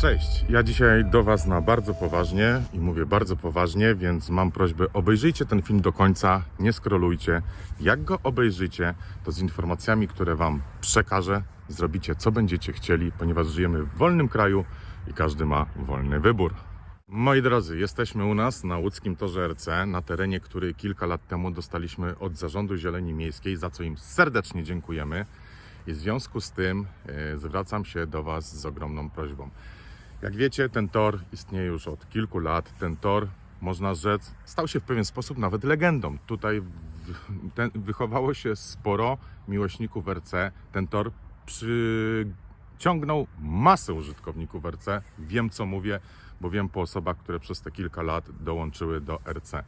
Cześć, ja dzisiaj do Was na bardzo poważnie i mówię bardzo poważnie, więc mam prośbę, obejrzyjcie ten film do końca, nie skrolujcie. Jak go obejrzycie, to z informacjami, które Wam przekażę, zrobicie co będziecie chcieli, ponieważ żyjemy w wolnym kraju i każdy ma wolny wybór. Moi drodzy, jesteśmy u nas na łódzkim torze RC, na terenie, który kilka lat temu dostaliśmy od Zarządu Zieleni Miejskiej, za co im serdecznie dziękujemy. I w związku z tym e, zwracam się do Was z ogromną prośbą. Jak wiecie, ten tor istnieje już od kilku lat. Ten tor, można rzec, stał się w pewien sposób nawet legendą. Tutaj w- ten, wychowało się sporo miłośników RC. Ten tor przyciągnął masę użytkowników RC. Wiem, co mówię, bo wiem po osobach, które przez te kilka lat dołączyły do RC. E,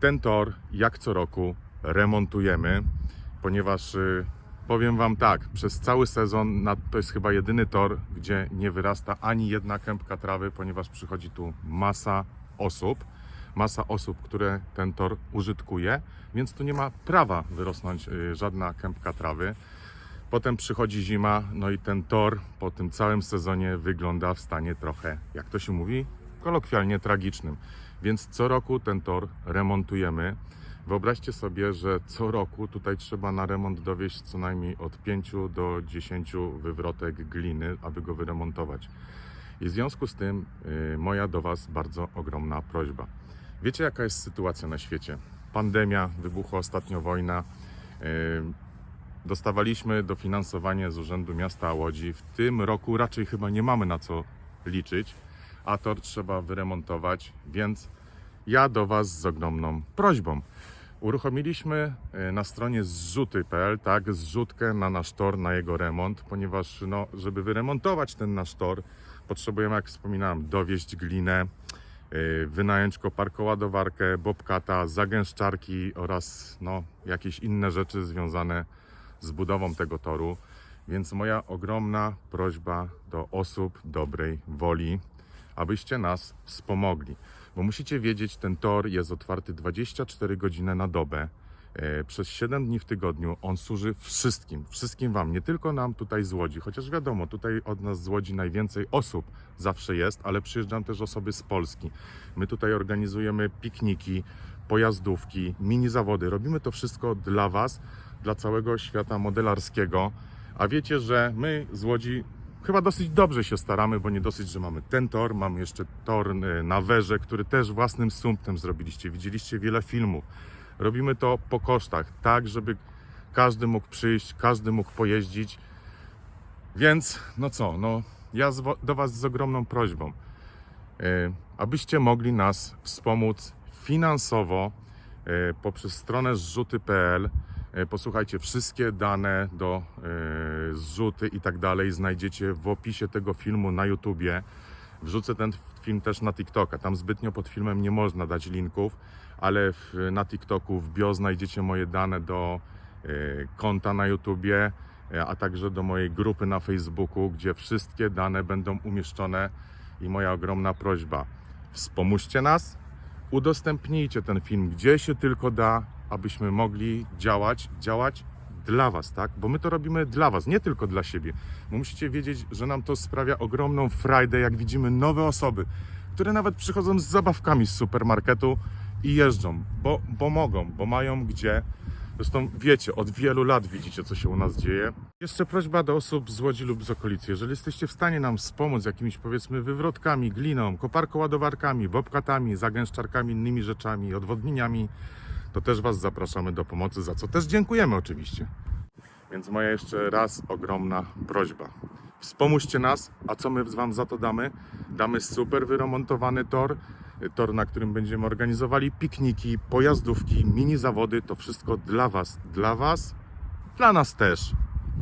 Ten tor, jak co roku, remontujemy, ponieważ y, powiem Wam tak, przez cały sezon to jest chyba jedyny tor, gdzie nie wyrasta ani jedna kępka trawy, ponieważ przychodzi tu masa osób, masa osób, które ten tor użytkuje, więc tu nie ma prawa wyrosnąć y, żadna kępka trawy. Potem przychodzi zima, no i ten tor po tym całym sezonie wygląda w stanie trochę, jak to się mówi, kolokwialnie tragicznym. Więc co roku ten tor remontujemy. Wyobraźcie sobie, że co roku tutaj trzeba na remont dowieść co najmniej od 5 do 10 wywrotek gliny, aby go wyremontować. I w związku z tym y, moja do Was bardzo ogromna prośba. Wiecie, jaka jest sytuacja na świecie? Pandemia, wybuchła ostatnio wojna. y, Dostawaliśmy dofinansowanie z Urzędu Miasta Łodzi. W tym roku raczej chyba nie mamy na co liczyć, a tor trzeba wyremontować, więc ja do Was z ogromną prośbą. Uruchomiliśmy e, na stronie zrzuty.pl, tak, zrzutkę na nasz tor, na jego remont, ponieważ no, żeby wyremontować ten nasz tor, potrzebujemy, jak wspominałem, dowieść glinę, e, wynająć koparkoładowarkę, bobkata, zagęszczarki oraz no, jakieś inne rzeczy związane z budową tego toru. Więc moja ogromna prośba do osób dobrej woli, abyście nas wspomogli. Bo musicie wiedzieć, ten tor jest otwarty 24 godziny na dobę. E, Przez 7 dni w tygodniu on służy wszystkim, wszystkim Wam, nie tylko nam tutaj z Łodzi, chociaż wiadomo, tutaj od nas z Łodzi najwięcej osób zawsze jest, ale przyjeżdżają też osoby z Polski. My tutaj organizujemy pikniki, pojazdówki, mini zawody. Robimy to wszystko dla Was, dla całego świata modelarskiego. A wiecie, że my z Łodzi chyba dosyć dobrze się staramy, bo nie dosyć, że mamy ten tor, mamy jeszcze tor y, na Werze, który też własnym sumptem zrobiliście. Widzieliście wiele filmów. Robimy to po kosztach, tak żeby każdy mógł przyjść, każdy mógł pojeździć. Więc, no co, no ja do Was z ogromną prośbą, y, abyście mogli nas wspomóc finansowo y, poprzez stronę zrzuty.pl. Posłuchajcie, wszystkie dane do zrzuty i tak dalej znajdziecie w opisie tego filmu na YouTubie. Wrzucę ten film też na TikToka. Tam zbytnio pod filmem nie można dać linków, ale w, na TikToku w bio znajdziecie moje dane do y, konta na YouTubie, y, a także do mojej grupy na Facebooku, gdzie wszystkie dane będą umieszczone. I moja ogromna prośba: wspomóżcie nas, udostępnijcie ten film gdzie się tylko da, abyśmy mogli działać, działać dla Was, tak? Bo my to robimy dla Was, nie tylko dla siebie. Bo musicie wiedzieć, że nam to sprawia ogromną frajdę, jak widzimy nowe osoby, które nawet przychodzą z zabawkami z supermarketu i jeżdżą, bo, bo mogą, bo mają gdzie. Zresztą wiecie, od wielu lat widzicie, co się u nas dzieje. Jeszcze prośba do osób z Łodzi lub z okolicy. Jeżeli jesteście w stanie nam wspomóc jakimiś, powiedzmy, wywrotkami, gliną, koparkoładowarkami, bobkatami, zagęszczarkami, innymi rzeczami, odwodnieniami, to też Was zapraszamy do pomocy, za co też dziękujemy oczywiście. Więc moja jeszcze raz ogromna prośba. Wspomóżcie nas, a co my Wam za to damy? Damy super wyremontowany tor, tor, na którym będziemy organizowali pikniki, pojazdówki, mini zawody. To wszystko dla Was, dla Was, dla nas też,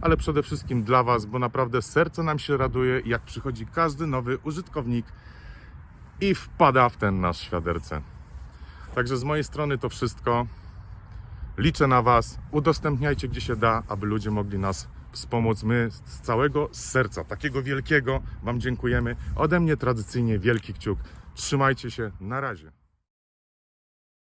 ale przede wszystkim dla Was, bo naprawdę serce nam się raduje, jak przychodzi każdy nowy użytkownik i wpada w ten nasz świaderce. Także z mojej strony to wszystko. Liczę na Was. Udostępniajcie gdzie się da, aby ludzie mogli nas wspomóc. My z całego serca, takiego wielkiego, Wam dziękujemy. Ode mnie tradycyjnie wielki kciuk. Trzymajcie się. Na razie.